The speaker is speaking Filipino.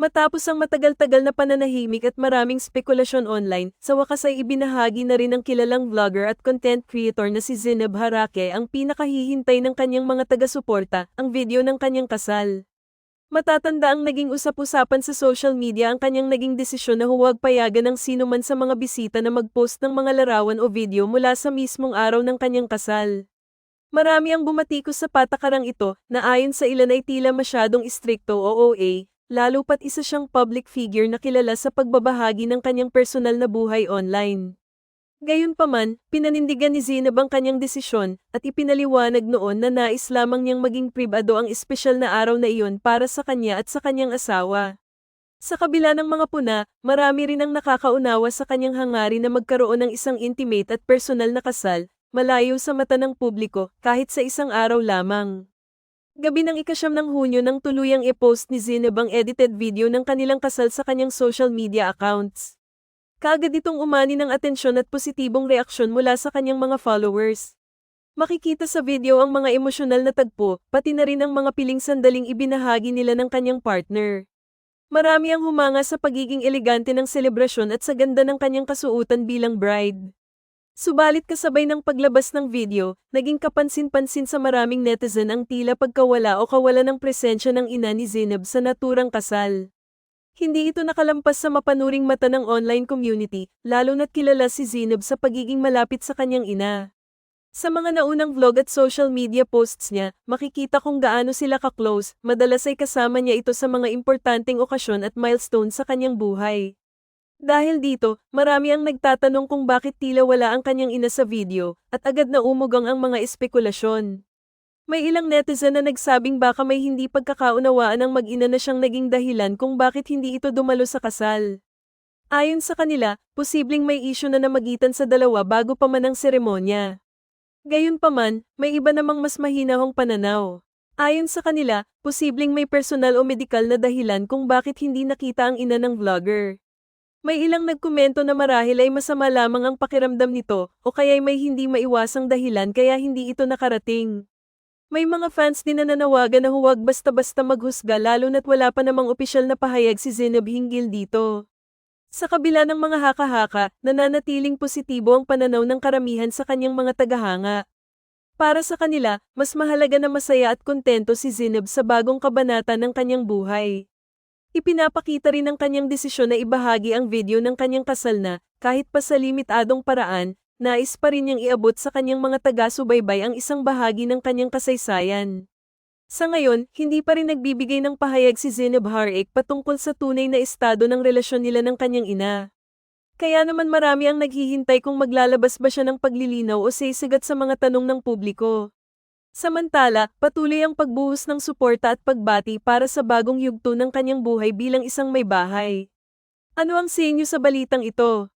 Matapos ang matagal-tagal na pananahimik at maraming spekulasyon online, sa wakas ay ibinahagi na rin ng kilalang vlogger at content creator na si Zineb Harake ang pinakahihintay ng kanyang mga taga-suporta, ang video ng kanyang kasal. Matatanda ang naging usap-usapan sa social media ang kanyang naging desisyon na huwag payagan ng sino man sa mga bisita na mag-post ng mga larawan o video mula sa mismong araw ng kanyang kasal. Marami ang bumatikos sa patakarang ito na ayon sa ilan ay tila masyadong istrikto o OA, lalo pat isa siyang public figure na kilala sa pagbabahagi ng kanyang personal na buhay online. Gayunpaman, pinanindigan ni Zinab ang kanyang desisyon at ipinaliwanag noon na nais lamang niyang maging pribado ang espesyal na araw na iyon para sa kanya at sa kanyang asawa. Sa kabila ng mga puna, marami rin ang nakakaunawa sa kanyang hangarin na magkaroon ng isang intimate at personal na kasal, malayo sa mata ng publiko, kahit sa isang araw lamang. Gabi ng ikasyam ng Hunyo nang tuluyang i-post ni Zineb ang edited video ng kanilang kasal sa kanyang social media accounts. Kaagad itong umani ng atensyon at positibong reaksyon mula sa kanyang mga followers. Makikita sa video ang mga emosyonal na tagpo, pati na rin ang mga piling sandaling ibinahagi nila ng kanyang partner. Marami ang humanga sa pagiging elegante ng selebrasyon at sa ganda ng kanyang kasuutan bilang bride. Subalit kasabay ng paglabas ng video, naging kapansin-pansin sa maraming netizen ang tila pagkawala o kawala ng presensya ng ina ni Zainab sa naturang kasal. Hindi ito nakalampas sa mapanuring mata ng online community, lalo na't kilala si Zainab sa pagiging malapit sa kanyang ina. Sa mga naunang vlog at social media posts niya, makikita kung gaano sila ka-close, madalas ay kasama niya ito sa mga importanteng okasyon at milestone sa kanyang buhay. Dahil dito, marami ang nagtatanong kung bakit tila wala ang kanyang ina sa video, at agad na umugang ang mga espekulasyon. May ilang netizen na nagsabing baka may hindi pagkakaunawaan ng mag-ina na siyang naging dahilan kung bakit hindi ito dumalo sa kasal. Ayon sa kanila, posibleng may isyu na namagitan sa dalawa bago pa man ang seremonya. Gayunpaman, may iba namang mas mahinahong pananaw. Ayon sa kanila, posibleng may personal o medikal na dahilan kung bakit hindi nakita ang ina ng vlogger. May ilang nagkomento na marahil ay masama lamang ang pakiramdam nito o kaya'y may hindi maiwasang dahilan kaya hindi ito nakarating. May mga fans din na nanawagan na huwag basta-basta maghusga lalo na't wala pa namang opisyal na pahayag si Zainab hinggil dito. Sa kabila ng mga haka-haka, nananatiling positibo ang pananaw ng karamihan sa kanyang mga tagahanga. Para sa kanila, mas mahalaga na masaya at kontento si Zainab sa bagong kabanata ng kanyang buhay. Ipinapakita rin ng kanyang desisyon na ibahagi ang video ng kanyang kasal na, kahit pa sa limitadong paraan, nais pa rin niyang iabot sa kanyang mga taga-subaybay ang isang bahagi ng kanyang kasaysayan. Sa ngayon, hindi pa rin nagbibigay ng pahayag si Zainab Harik patungkol sa tunay na estado ng relasyon nila ng kanyang ina. Kaya naman marami ang naghihintay kung maglalabas ba siya ng paglilinaw o sisigat sa mga tanong ng publiko. Samantala, patuloy ang pagbuhos ng suporta at pagbati para sa bagong yugto ng kanyang buhay bilang isang may bahay. Ano ang sa inyo sa balitang ito?